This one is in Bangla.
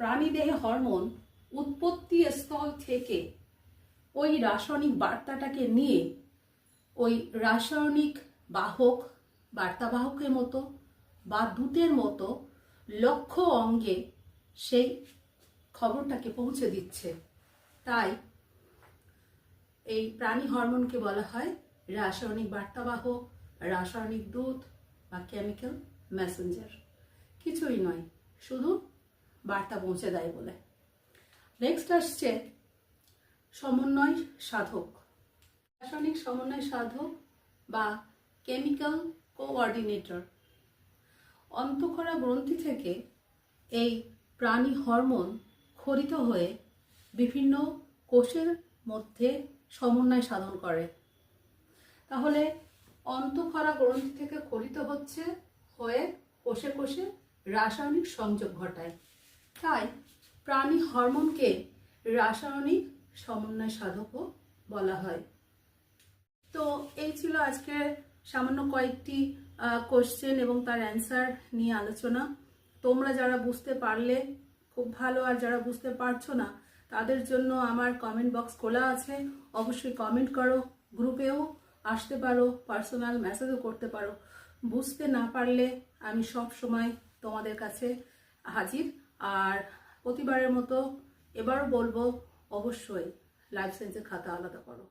প্রাণীদেহে হরমোন উৎপত্তি স্থল থেকে ওই রাসায়নিক বার্তাটাকে নিয়ে ওই রাসায়নিক বাহক, বার্তাবাহকের মতো বা দূতের মতো লক্ষ্য অঙ্গে সেই খবরটাকে পৌঁছে দিচ্ছে। তাই এই প্রাণী হরমোনকে বলা হয় রাসায়নিক বার্তাবাহক, রাসায়নিক দূত বা কেমিক্যাল মেসেঞ্জার। কিছুই নয়, শুধু বার্তা পৌঁছে দেয় বলে। নেক্সট আসছে সমন্বয় সাধক। রাসায়নিক সমন্বয় সাধক বা কেমিক্যাল কোঅর্ডিনেটর অন্তঃকরা গ্রন্থি থেকে এই প্রাণী হরমোন খরিত হয়ে বিভিন্ন কোষের মধ্যে সমন্বয় সাধন করে। তাহলে অন্তঃক্ষরা গ্রন্থি থেকে খরিত হচ্ছে হয়ে কোষে কোষে রাসায়নিক সংযোগ ঘটায়। তাই প্রাণী হরমোনকে রাসায়নিক সমন্বয় সাধকও বলা হয়। তো এই ছিল আজকে সামান্য কয়েকটি কোশ্চেন এবং তার অ্যান্সার নিয়ে আলোচনা। তোমরা যারা বুঝতে পারলে খুব ভালো, আর যারা বুঝতে পারছ না, তাদের জন্য আমার কমেন্ট বক্স খোলা আছে। অবশ্যই কমেন্ট করো গ্রুপেও আসতে পারো পার্সোনাল মেসেজও করতে পারো। বুঝতে না পারলে আমি সব সময় তোমাদের কাছে হাজির আর প্রতিবারের মতো এবারও বলব অবশ্যই লাইফ সায়েন্সের খাতা আলাদা করো।